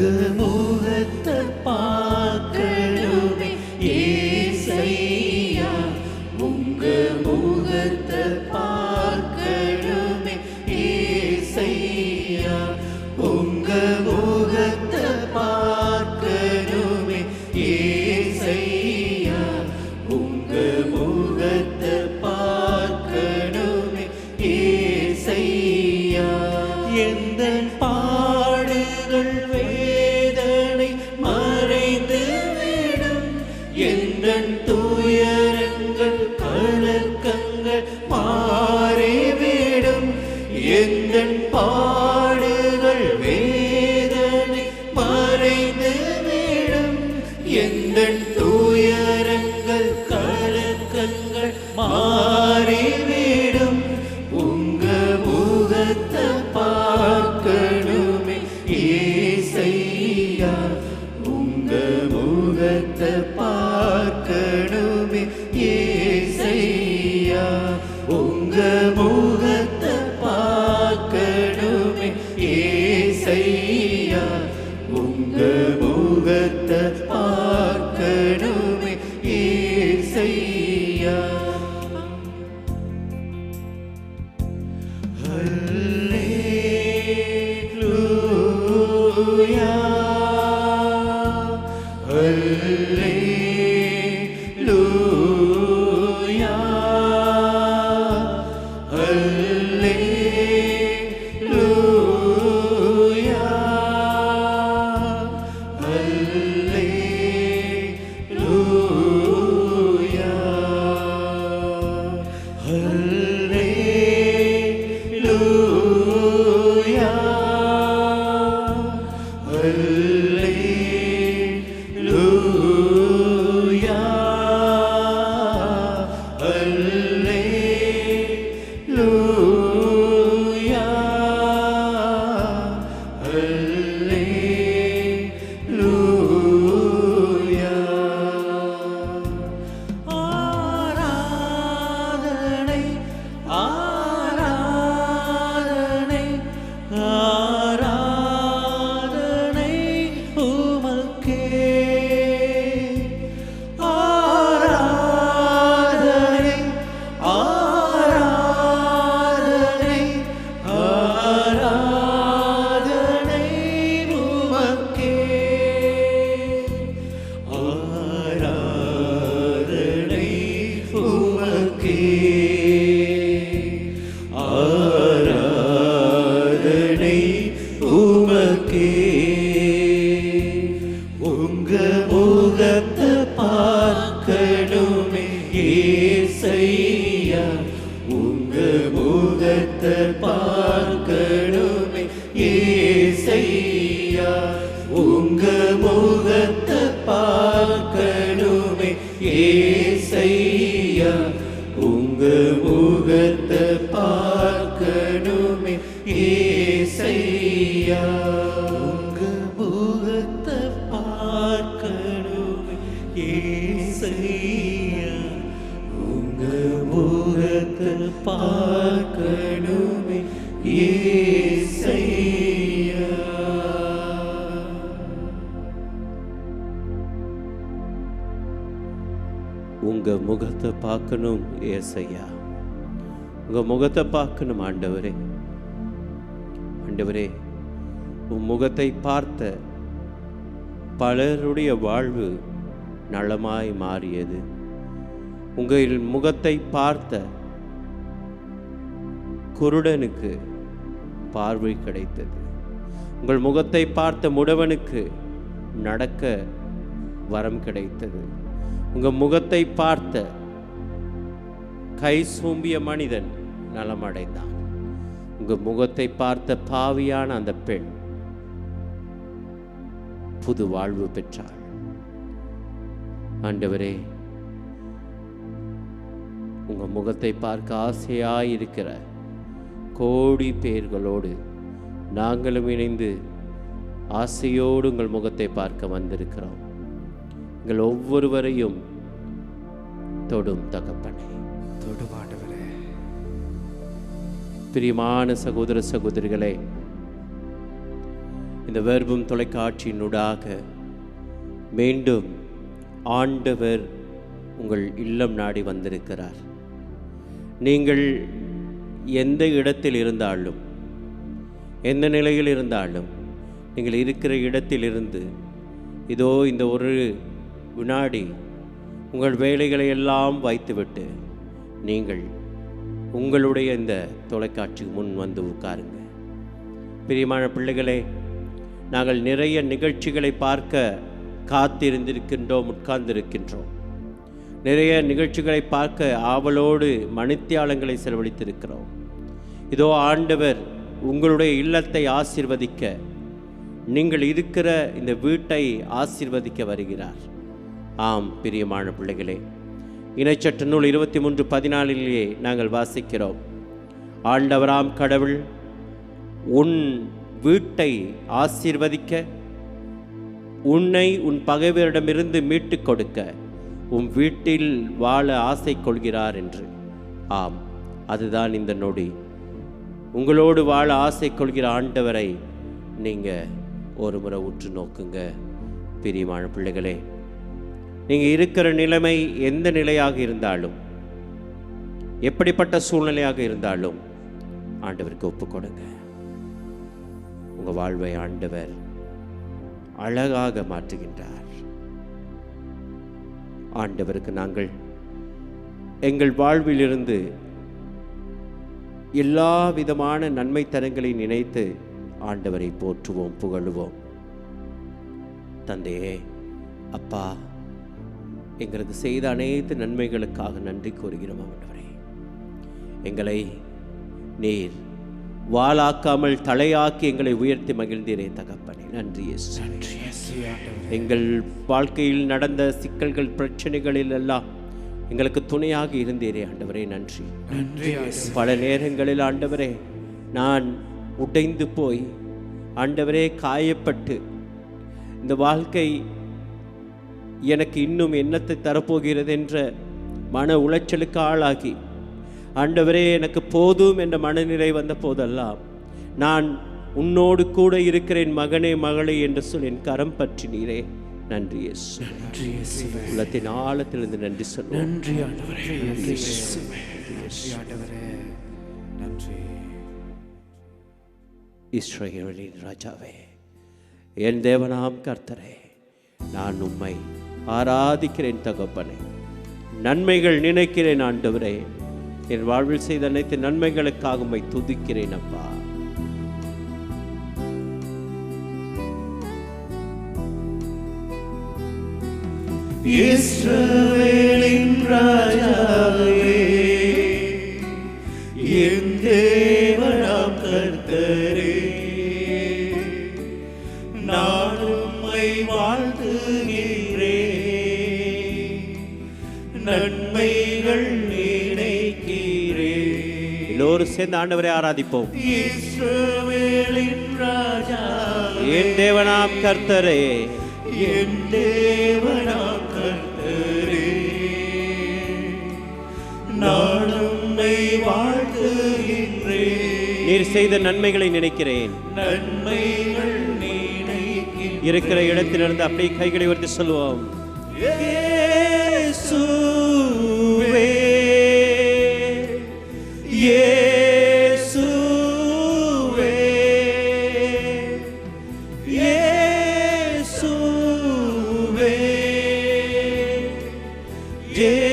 உங்க முகத்தை உங்க முகத்தை பார்க்கணுமே. ஏசையா. உங்க முகத்தை பார்க்கணும் ஏசையா. உங்க முகத்தை பார்க்கணும் ஆண்டவரே. ஆண்டவரே உன் முகத்தை பார்த்த பலருடைய வாழ்வு நலமாய் மாறியது. உங்கள் முகத்தை பார்த்த குருடனுக்கு பார்வை கிடைத்தது. உங்கள் முகத்தை பார்த்த முடவனுக்கு நடக்க வரம் கிடைத்தது. உங்கள் முகத்தை பார்த்த கை சூம்பிய மனிதன் நலமடைந்தான். உங்கள் முகத்தை பார்த்த பாவியான அந்த பெண் புது வாழ்வு பெற்றாள். ஆண்டவரே உங்க முகத்தை பார்க்க ஆசையாயிருக்கிற கோடி பேர்களோடு நாங்களும் இணைந்து ஆசையோடு உங்கள் முகத்தை பார்க்க வந்திருக்கிறோம். எங்கள் ஒவ்வொருவரையும் தொடும் தகப்பனே. தொடுமாண்டவரே பிரியமான சகோதர சகோதரிகளே இந்த வெறுப்பும் தொலைக்காட்சியினூடாக மீண்டும் ஆண்டவர் உங்கள் இல்லம் நாடி வந்திருக்கிறார். நீங்கள் எந்த இடத்தில் இருந்தாலும் எந்த நிலையில் இருந்தாலும் நீங்கள் இருக்கிற இடத்திலிருந்து இதோ இந்த ஒரு வினாடி உங்கள் வேலைகளை எல்லாம் வைத்துவிட்டு நீங்கள் உங்களுடைய இந்த தொலைக்காட்சிக்கு முன் வந்து உட்காருங்க. பிரியமான பிள்ளைகளே நாங்கள் நிறைய நிகழ்ச்சிகளை பார்க்க காத்திருந்திருக்கின்றோம் உட்கார்ந்திருக்கின்றோம். நிறைய நிகழ்ச்சிகளை பார்க்க ஆவலோடு மணித்தியாலங்களை செலவழித்திருக்கிறோம். இதோ ஆண்டவர் உங்களுடைய இல்லத்தை ஆசிர்வதிக்க நீங்கள் இருக்கிற இந்த வீட்டை ஆசிர்வதிக்க வருகிறார். ஆம் பிரியமான பிள்ளைகளே இணைச்சற்று நூல் இருபத்தி மூன்று பதினாலிலேயே நாங்கள் வாசிக்கிறோம். ஆண்டவராம் கடவுள் உன் வீட்டை ஆசீர்வதிக்க உன்னை உன் பகைவரிடமிருந்து மீட்டுக் கொடுக்க உன் வீட்டில் வாழ ஆசை கொள்கிறார் என்று. ஆம் அதுதான் இந்த நொடி. உங்களோடு வாழ ஆசை கொள்கிற ஆண்டவரை நீங்கள் ஒரு முறை உற்று நோக்குங்க. பிரியமான பிள்ளைகளே நீங்கள் இருக்கிற நிலைமை எந்த நிலையாக இருந்தாலும் எப்படிப்பட்ட சூழ்நிலையாக இருந்தாலும் ஆண்டவருக்கு ஒப்புக்கொடுங்க உங்கள் வாழ்வை ஆண்டவர் அழகாக மாற்றுகின்றார். ஆண்டவருக்கு நாங்கள் எங்கள் வாழ்விலிருந்து எல்லா விதமான நன்மைத்தனங்களை நினைத்து ஆண்டவரை போற்றுவோம் புகழுவோம். தந்தையே அப்பா எங்களுக்கு செய்த அனைத்து நன்மைகளுக்காக நன்றி கூறுகிறோம் ஆண்டவரே. எங்களை நீர் வாளாக்காமல் தலையாக்கி எங்களை உயர்த்தி மகிழ்ந்தீரே தகப்ப. நன்றி இயேசு. எங்கள் வாழ்க்கையில் நடந்த சிக்கல்கள் பிரச்சனைகளில் எல்லாம் எங்களுக்கு துணையாக இருந்தீரே ஆண்டவரே நன்றி. பல நேரங்களில் ஆண்டவரே நான் உடைந்து போய் ஆண்டவரே காயப்பட்டு இந்த வாழ்க்கை எனக்கு இன்னும் என்னத்தை தரப்போகிறது என்ற மன உளைச்சலுக்கு ஆளாகி ஆண்டவரே எனக்கு போதும் என்ற மனநிலை வந்த போதெல்லாம் நான் உன்னோடு கூட இருக்கிறேன் மகனே மகளே என்று சொல்லி என் கரம் பற்றினீரே. நன்றி இயேசு. உள்ளத்தின் ஆழத்திலிருந்து நன்றி சொல்லுவோம். நன்றி ஆண்டவரே. நன்றி. நன்றி ஆண்டவரே. நன்றி. இஸ்ரவேலின் ராஜாவே என் தேவனாம் கர்த்தரே நான் உம்மை ஆராதிக்கிறேன் தகப்பனே. நன்மைகள் நினைக்கிறேன் ஆண்டவரே. என் வாழ்வில் செய்த அனைத்து நன்மைகளுக்காக உம்மை துதிக்கிறேன் அப்பா. இஸ்ரவேலின் ராஜாவே என் தேவனாம் கர்த்தரே. நான் உம்மை வாழ்த்துகிறேன். நன்மைகள் நினைக்கிறேன். எல்லோரும் சேர்ந்து ஆண்டவரை ஆராதிப்போம். இஸ்ரவேலின் ராஜா என் தேவனாம் கர்த்தரே. என் தேவனாம் நீர் செய்த நன்மைகளை நினைக்கிறேன். இருக்கிற இடத்திலிருந்து அப்படியே கைகளை உயர்த்தி சொல்லுவோம். இயேசுவே இயேசுவே இயேசுவே இயேசுவே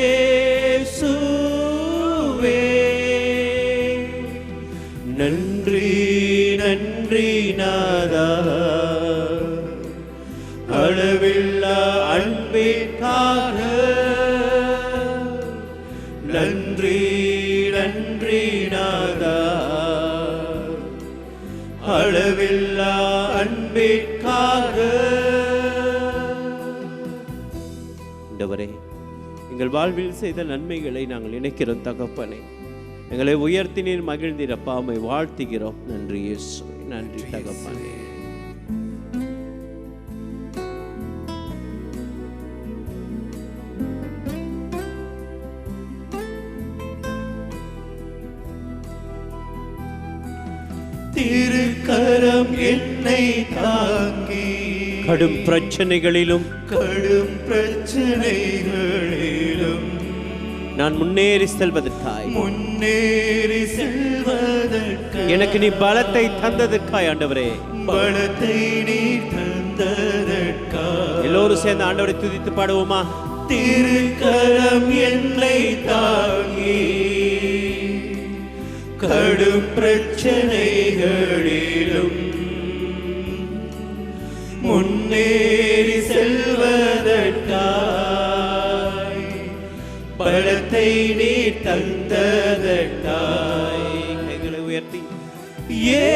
எங்கள் வாழ்வில் செய்த நன்மைகளை நாங்கள் நினைக்கிறோம் தகப்பனே. எங்களை உயர்த்தினீர் மகிழ்ந்தீர் அப்பா உம்மை வாழ்த்துகிறோம். நன்றி இயேசுவே நன்றி தகப்பனே. திருக்கரம் என்னை தாங்கி கடும் பிரச்சனைகளிலும் கடும் பிரச்சனைகளிலும் நான் முன்னேறி செல்வதற்காய். முன்னேறி செல்வதற்கு எனக்கு நீ பலத்தை தந்ததற்காய் ஆண்டவரே. பலத்தை நீ தந்ததற்காக எல்லோரும் சேர்ந்து ஆண்டவரை துதித்து பாடுவோமா? திருக்கரம் என்னை தாங்கி கடும் பிரச்சனைகளிலும் முன்னேறி செல்வதற்காய். பலத்தை நீ தந்ததற்காய் கைகளை உயர்த்தி. ஏ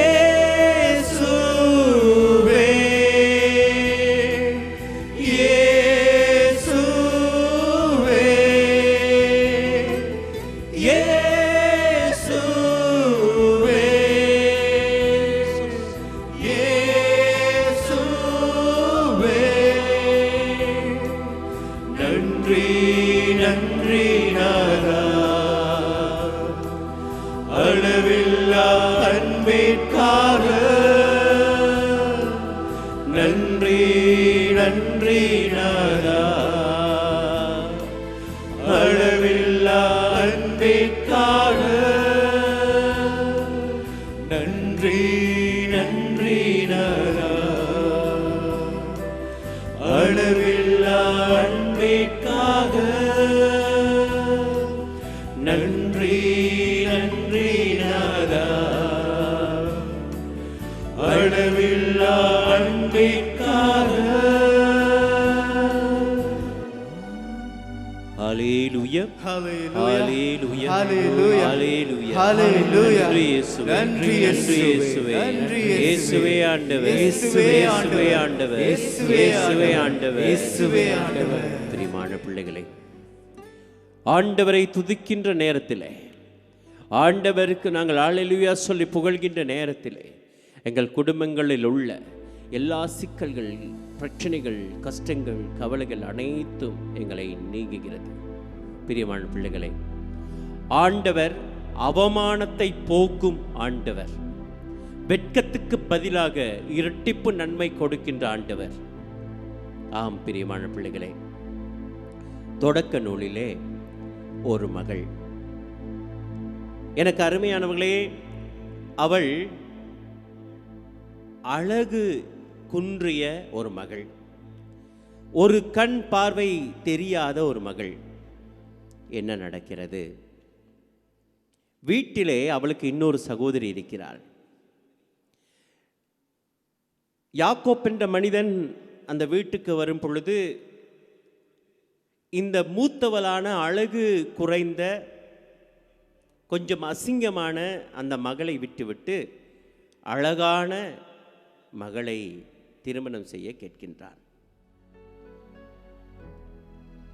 பிரியமான பிள்ளைகளே ஆண்டவரை துதிக்கின்ற நேரத்திலே ஆண்டவருக்கு நாங்கள் ஆளெலுயா சொல்லி புகழ்கின்ற நேரத்திலே எங்கள் குடும்பங்களில் உள்ள எல்லா சிக்கல்கள் பிரச்சனைகள் கஷ்டங்கள் கவலைகள் அனைத்தும் எங்களை நீங்குகிறது. பிரியமான பிள்ளைகளே ஆண்டவர் அவமானத்தை போக்கும் ஆண்டவர். வெட்கத்துக்கு பதிலாக இரட்டிப்பு நன்மை கொடுக்கின்ற ஆண்டவர். ஆம் பிரியமான பிள்ளைகளே தொடக்க நூலிலே ஒரு மகள். எனக்கு அருமையானவர்களே அவள் அழகு குன்றிய ஒரு மகள். ஒரு கண் பார்வை தெரியாத ஒரு மகள். என்ன நடக்கிறது? வீட்டிலே அவளுக்கு இன்னொரு சகோதரி இருக்கிறாள். யாக்கோப் என்ற மனிதன் அந்த வீட்டுக்கு வரும் பொழுது இந்த மூத்தவளான அழகு குறைந்த கொஞ்சம் அசிங்கமான அந்த மகளை விட்டுவிட்டு அழகான மகளை திருமணம் செய்ய கேட்கின்றான்.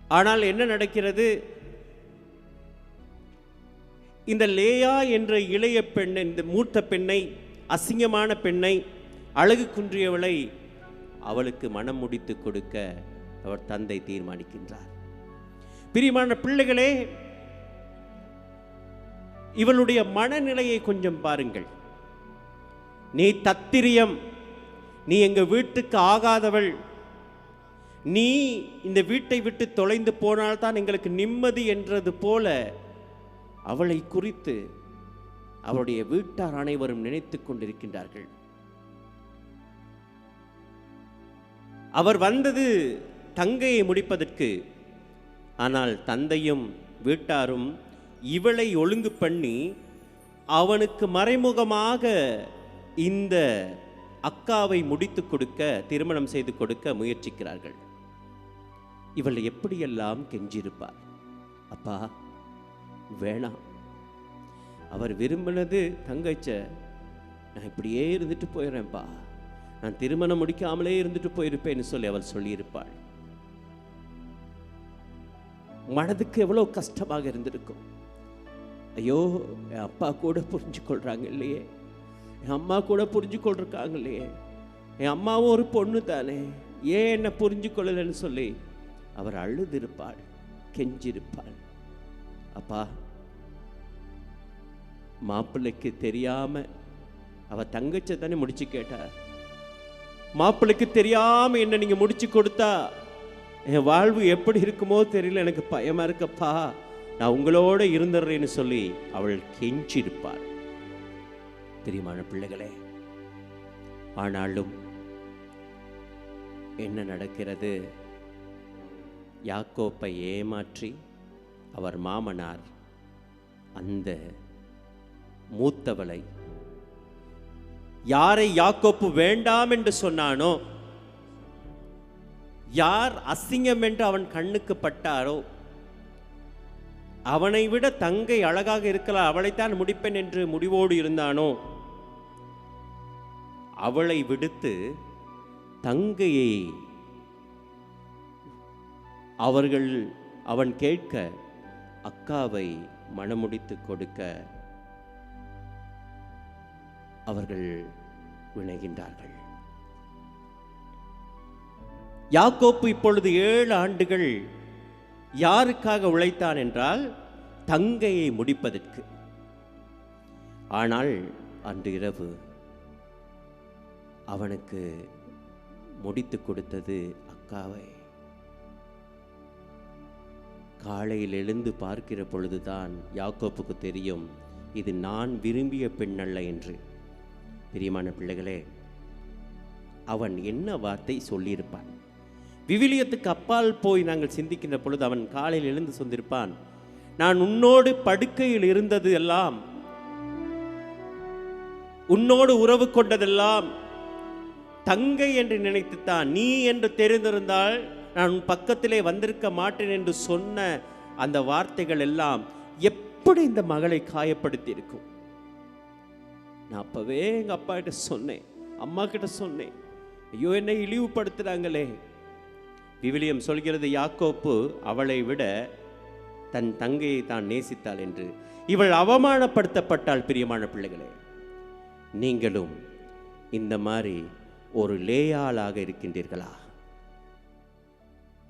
ஆனால் என்ன நடக்கிறது? இந்த லேயா என்ற இளைய பெண்ணை இந்த மூத்த பெண்ணை அசிங்கமான பெண்ணை அழகு குன்றியவளை அவளுக்கு மனம் முடித்து கொடுக்க அவர் தந்தை தீர்மானிக்கின்றார். பிரியமான பிள்ளைகளே இவளுடைய மனநிலையை கொஞ்சம் பாருங்கள். நீ தத்திரியம் நீ எங்க வீட்டுக்கு ஆகாதவள். நீ இந்த வீட்டை விட்டு தொலைந்து போனால்தான் எங்களுக்கு நிம்மதி என்றது போல அவளை குறித்து அவளுடைய வீட்டார் அனைவரும் நினைத்துக் கொண்டிருக்கின்றார்கள். அவர் வந்தது தங்கையை முடிப்பதற்கு. ஆனால் தந்தையும் வீட்டாரும் இவளை ஒழுங்கு பண்ணி அவனுக்கு மறைமுகமாக இந்த அக்காவை முடித்து கொடுக்க திருமணம் செய்து கொடுக்க முயற்சிக்கிறார்கள். இவள் எப்படியெல்லாம் கெஞ்சிருப்பார் அப்பா வேணாம். அவர் விரும்பினது தங்கச்ச நான் இப்படியே இருந்துட்டு போயிடுறேன்ப்பா. நான் திருமணம் முடிக்காமலே இருந்துட்டு போயிருப்பேன்னு சொல்லி அவள் சொல்லியிருப்பாள். மனதுக்கு எவ்வளோ கஷ்டமாக இருந்திருக்கும். ஐயோ என் அப்பா கூட புரிஞ்சு கொள்றாங்க இல்லையே. என் அம்மா கூட புரிஞ்சு கொள்றாங்க இல்லையே என் அம்மாவும் ஒரு பொண்ணு தானே. ஏன் என்னை புரிஞ்சு கொள்ளலைன்னு சொல்லி அவர் அழுதிருப்பாள் கெஞ்சிருப்பாள். அப்பா மாப்பிள்ளைக்கு தெரியாம அவ தங்கச்சை தானே முடிச்சு கேட்டா. மாப்பிள்ளைக்கு தெரியாம என்ன நீங்க முடிச்சு கொடுத்தா என் வாழ்வு எப்படி இருக்குமோ தெரியல எனக்கு பயமா இருக்கப்பா. நான் உங்களோட இருந்துடுறேன்னு சொல்லி அவள் கெஞ்சிருப்பாள். பிரியமான பிள்ளைகளே ஆனாலும் என்ன நடக்கிறது? யாக்கோப்பை ஏமாற்றி அவர் மாமனார் அந்த மூத்தவளை யாரை யாக்கோப்பு வேண்டாம் என்று சொன்னானோ யார் அசிங்கம் என்று அவன் கண்ணுக்கு பட்டாரோ அவனை விட தங்கை அழகாக இருக்கலாம் அவளைத்தான் முடிப்பேன் என்று முடிவோடு இருந்தானோ அவளை விடுத்து தங்கையை அவர்கள் அவன் கேட்க அக்காவை மணமுடித்து கொடுக்க அவர்கள் வினைகின்றார்கள். யாக்கோப்பு இப்பொழுது ஏழு ஆண்டுகள் யாருக்காக உழைத்தான் என்றால் தங்கையை முடிப்பதற்கு. ஆனால் அன்று இரவு அவனுக்கு முடித்து கொடுத்தது அக்காவை. காலையில் எழுந்து பார்க்கிற பொழுதுதான் யாக்கோப்புக்கு தெரியும் இது நான் விரும்பிய பெண் அல்ல என்று. பிரியமான பிள்ளைகளே அவன் என்ன வார்த்தை சொல்லியிருப்பான்? விவிலியத்துக்கு அப்பால் போய் நாங்கள் சிந்திக்கின்ற பொழுது அவன் காலையில் எழுந்து சொந்திருப்பான் நான் உன்னோடு படுக்கையில் இருந்தது எல்லாம் உன்னோடு உறவு கொண்டதெல்லாம் தங்கை என்று நினைத்துத்தான் நீ என்று தெரிந்திருந்தால் நான் உன் பக்கத்திலே வந்திருக்க மாட்டேன் என்று சொன்ன அந்த வார்த்தைகள் எல்லாம் எப்படி இந்த மகளை காயப்படுத்தி இருக்கும் நான் அப்பவே எங்க அப்பா கிட்ட சொன்னேன் அம்மா கிட்ட சொன்னேன் ஐயோ என்னை இழிவுபடுத்துறாங்களே. விவிலியம் சொல்கிறது யாக்கோப்பு அவளை விட தன் தங்கையை தான் நேசித்தாள் என்று. இவள் அவமானப்படுத்தப்பட்டாள் பிரியமான பிள்ளைகளே. நீங்களும் இந்த மாதிரி ஒரு லேயாளாக இருக்கின்றீர்களா?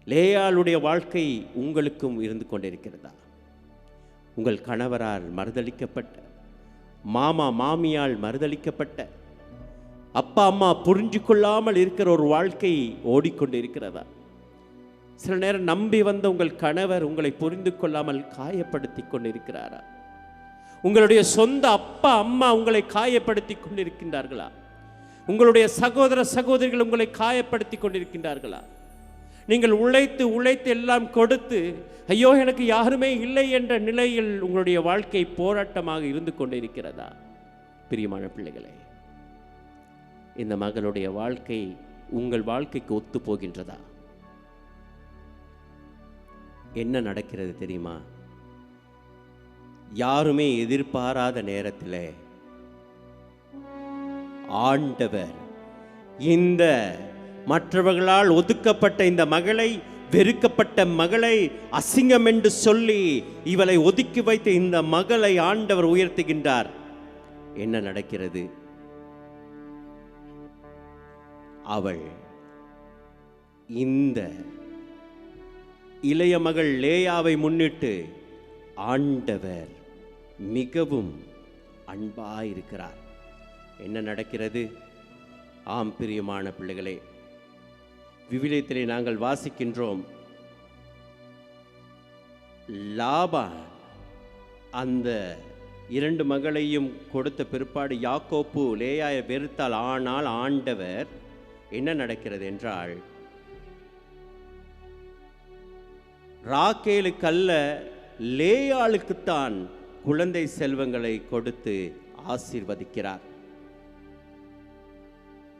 லேயாளுடைய வாழ்க்கை உங்களுக்கும் இருந்து கொண்டிருக்கிறதா? உங்கள் கணவரால் மறுதளிக்கப்பட்ட மாமா மாமியால் மறுதளிக்கப்பட்ட அப்பா அம்மா புரிஞ்சு கொள்ளாமல் இருக்கிற ஒரு வாழ்க்கை ஓடிக்கொண்டிருக்கிறதா? சில நேரம் நம்பி வந்த உங்கள் கணவர் உங்களை புரிந்து கொள்ளாமல் காயப்படுத்தி கொண்டிருக்கிறாரா? உங்களுடைய சொந்த அப்பா அம்மா உங்களை காயப்படுத்தி கொண்டிருக்கின்றார்களா? உங்களுடைய சகோதர சகோதரிகள் உங்களை காயப்படுத்தி கொண்டிருக்கின்றார்களா? நீங்கள் உழைத்து உழைத்து எல்லாம் கொடுத்து ஐயோ எனக்கு யாருமே இல்லை என்ற நிலையில் உங்களுடைய வாழ்க்கை போராட்டமாக இருந்து கொண்டிருக்கிறதா? பிரியமான பிள்ளைகளே இந்த மகளுடைய வாழ்க்கை உங்கள் வாழ்க்கைக்கு ஒத்து போகின்றதா? என்ன நடக்கிறது தெரியுமா? யாருமே எதிர்பாராத நேரத்தில் ஆண்டவர். இந்த மற்றவர்களால் ஒதுக்கப்பட்ட இந்த மகளை வெறுக்கப்பட்ட மகளை அசிங்கம் என்று சொல்லி இவளை ஒதுக்கி வைத்த இந்த மகளை ஆண்டவர் உயர்த்துகின்றார். என்ன நடக்கிறது? அவள் இந்த இளைய மகள் லேயாவை முன்னிட்டு ஆண்டவர் மிகவும் அன்பாயிருக்கிறார். என்ன நடக்கிறது? ஆம் பிரியமான பிள்ளைகளே விவிலியத்திலே நாங்கள் வாசிக்கின்றோம். லாபா அந்த இரண்டு மகளையும் கொடுத்த பிற்பாடு யாக்கோப்பு லேயாய வெறுத்தால் ஆனால் ஆண்டவர் என்ன நடக்கிறது என்றால் ராக்கேலுக்கு அல்ல லேயாளுக்குத்தான் குழந்தை செல்வங்களை கொடுத்து ஆசீர்வதிக்கிறார்.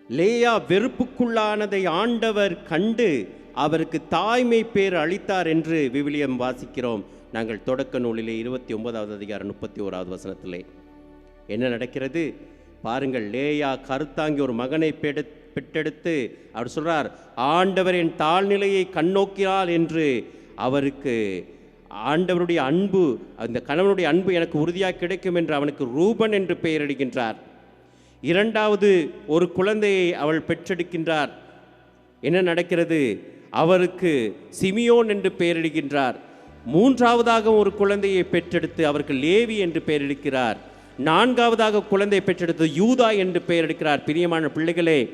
லேயா வெறுப்புக்குள்ளானதை ஆண்டவர் கண்டு அவருக்கு தாய்மை பேர் அளித்தார் என்று விவிலியம் வாசிக்கிறோம். நாங்கள் தொடக்க நூலிலே இருபத்தி ஒன்பதாவது அதிகாரம் முப்பத்தி ஓராவது வசனத்திலே. என்ன நடக்கிறது? பாருங்கள் லேயா கருத்தாங்கி ஒரு மகனை பெடு- பெற்றெடுத்து அவர் சொல்கிறார் ஆண்டவரின் தாழ்நிலையை கண்ணோக்கிறாள் என்று அவருக்கு ஆண்டவருடைய அன்பு அந்த கணவனுடைய அன்பு எனக்கு உறுதியாக கிடைக்கும் என்று அவனுக்கு ரூபன் என்று பெயரிடுகின்றார். இரண்டாவது ஒரு குழந்தையை அவள் பெற்றெடுக்கின்றார். என்ன நடக்கிறது? அவருக்கு சிமியோன் என்று பெயரிடுகின்றார். மூன்றாவதாக ஒரு குழந்தையை பெற்றெடுத்து அவருக்கு லேவி என்று பெயரிடுக்கிறார் நான்காவதாக குழந்தை பெற்றெடுத்து யூதா என்று பெயரிடுக்கிறார் பிரியமான பிள்ளைகளே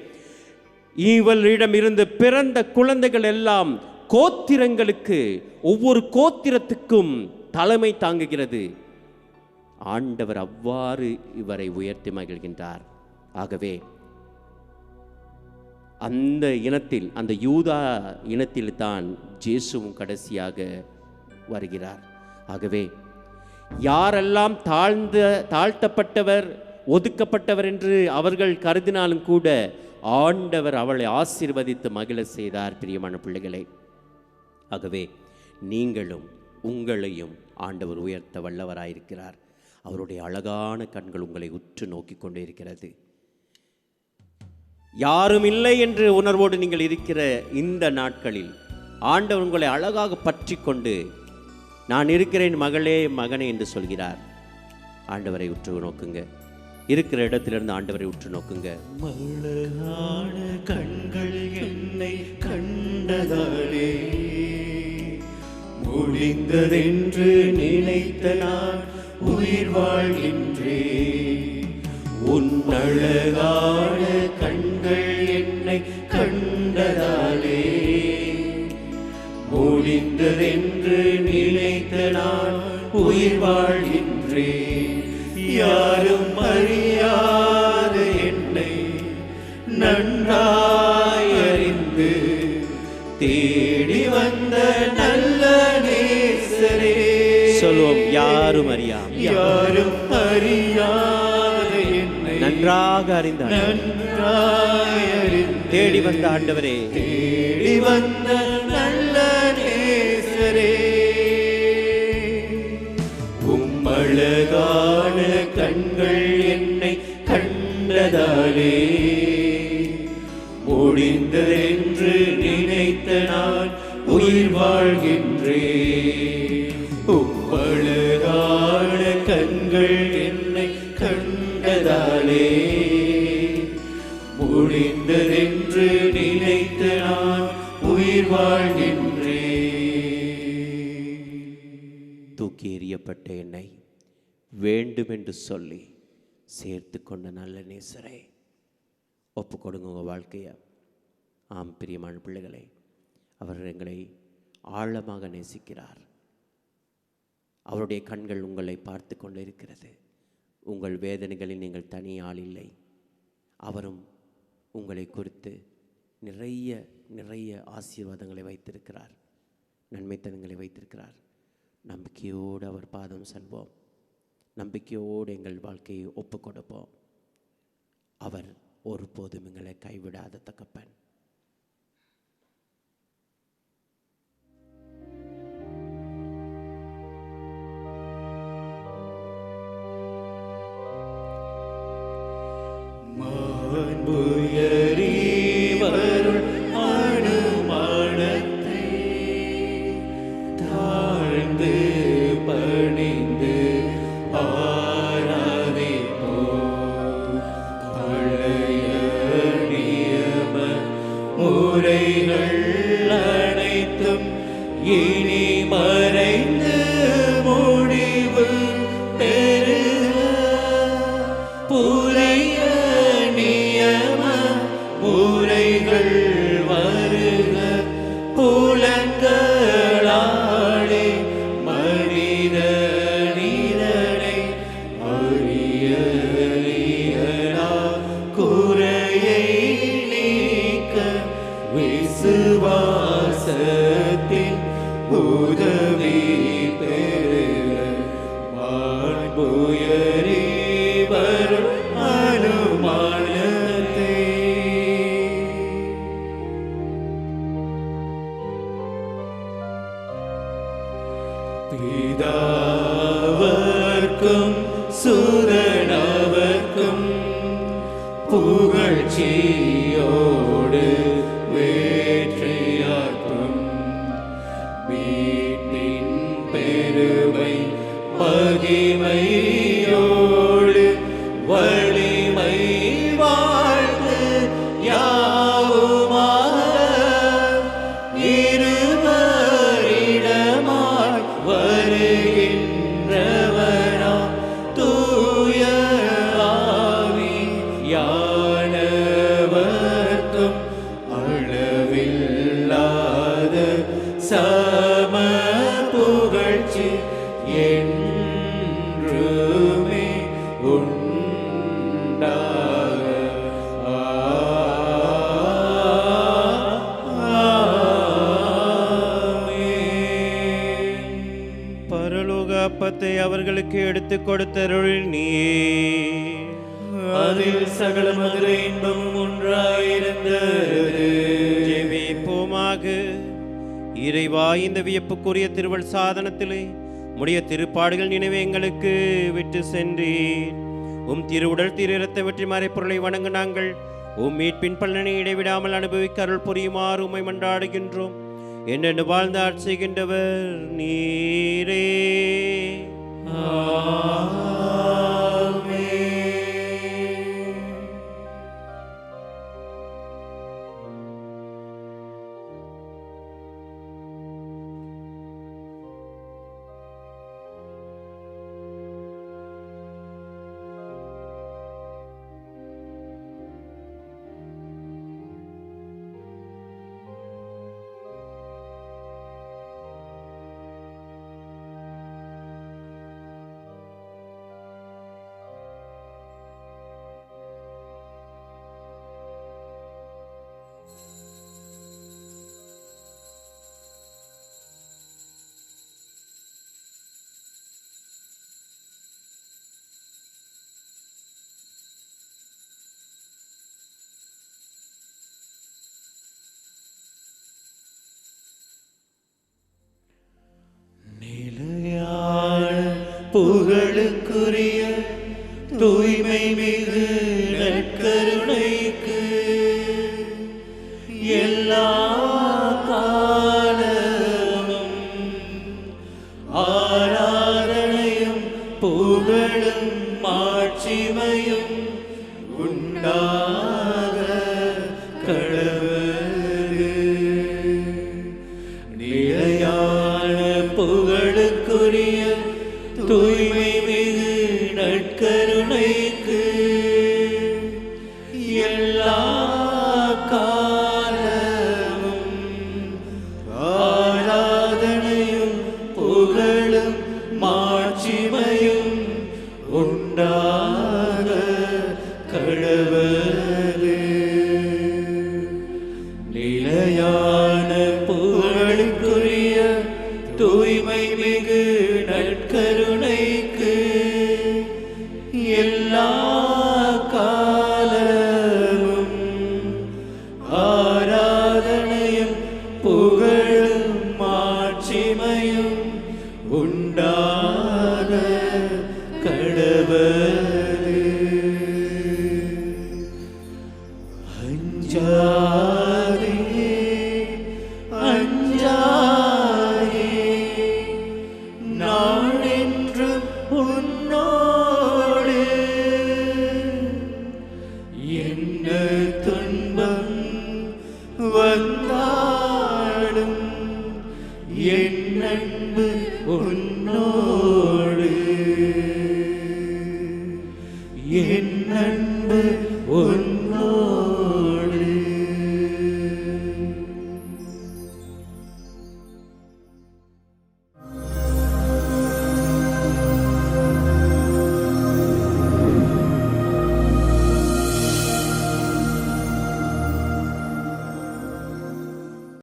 இவளிடமிருந்து பிறந்த குழந்தைகள் எல்லாம் கோத்திரங்களுக்கு ஒவ்வொரு கோத்திரத்துக்கும் தலைமை தாங்குகிறது. ஆண்டவர் அவ்வாறு இவரை உயர்த்தி மகிழ்கின்றார். ஆகவே அந்த இனத்தில் அந்த யூதா இனத்தில் தான் ஜேசுவும் கடைசியாக வருகிறார். ஆகவே யாரெல்லாம் தாழ்ந்த தாழ்த்தப்பட்டவர் ஒதுக்கப்பட்டவர் என்று அவர்கள் கருதினாலும் கூட ஆண்டவர் அவளை ஆசீர்வதித்து மகிழ செய்தார் பிரியமான பிள்ளைகளை. ஆகவே நீங்களும் உங்களையும் ஆண்டவர் உயர்த்த வல்லவராயிருக்கிறார். அவருடைய அழகான கண்கள் உங்களை உற்று நோக்கி கொண்டே இருக்கிறது. யாரும் இல்லை என்று உணர்வோடு நீங்கள் இருக்கிற இந்த நாட்களில் ஆண்டவர் உங்களை அழகாக பற்றி கொண்டு நான் இருக்கிறேன் மகளே மகனே என்று சொல்கிறார். ஆண்டவரை உற்று நோக்குங்க. இருக்கிற இடத்திலிருந்து ஆண்டவரை உற்று நோக்குங்க. கண்கள் என்னை கண்டதாலே முடிந்ததென்று நினைத்த நான் உயிர் வாழ்கின்றேன். உன்னழகான கண்கள் என்னை கண்டதாலே. முடிந்ததென்று நினைத்த நான் உயிர் வாழ்கின்றேன். யாரும் அறி நன்றாக அறிந்தார். தேடி வந்த ஆண்டவரே. தேடி வந்த நல்ல நேசரே. உம்மழகான கண்கள் என்னை கண்டதாலே. முடிந்ததென்று நினைத்த நான் உயிர் வாழ்கின்றேன். உயிர் வாழ்கின்றேன் தூக்கி எறியப்பட்ட என்னை வேண்டுமென்று சொல்லி சேர்த்து கொண்ட நல்ல நேசரை ஒப்பு கொடுங்க உங்கள் வாழ்க்கையை. ஆம் பிரியமான பிள்ளைகளை அவர் எங்களை ஆழமாக நேசிக்கிறார். அவருடைய கண்கள் உங்களை பார்த்து கொண்டு இருக்கிறது உங்கள் வேதனைகளில் நீங்கள் தனி ஆள் இல்லை. அவரும் உங்களை குறித்து நிறைய நிறைய ஆசீர்வாதங்களை வைத்திருக்கிறார். நன்மைத்தனங்களை வைத்திருக்கிறார். நம்பிக்கையோடு அவர் பாதம் செல்வோம். நம்பிக்கையோடு எங்கள் வாழ்க்கையை ஒப்பு கொடுப்போம் அவர் ஒருபோதும் எங்களை கைவிடாத தகப்பன் inimă எடுத்துக் கொடுத்தருள் நீயே அதில் சகல மதுரை இன்பமும் ஒன்றாயிருந்தது. ஜெபிப்போமாக இறைவா இந்த வியப்புக்குரிய திருவள் சாதனத்திலே முடிய திருப்பாடுகள் நினைவு எங்களுக்கு விட்டு சென்றீர். உம் திருவுடல் திரு இரத்த வெற்றி மறைப்பொருளை வணங்க நாங்கள். உம் மீட்பின் பலனை இடைவிடாமல் அனுபவிக்க அருள் புரியுமாறு உம்மை மன்றாடுகின்றோம். என்னென்று வாழ்ந்து ஆட்சிகின்றவர் நீரே. Amen. புகழுக்குரிய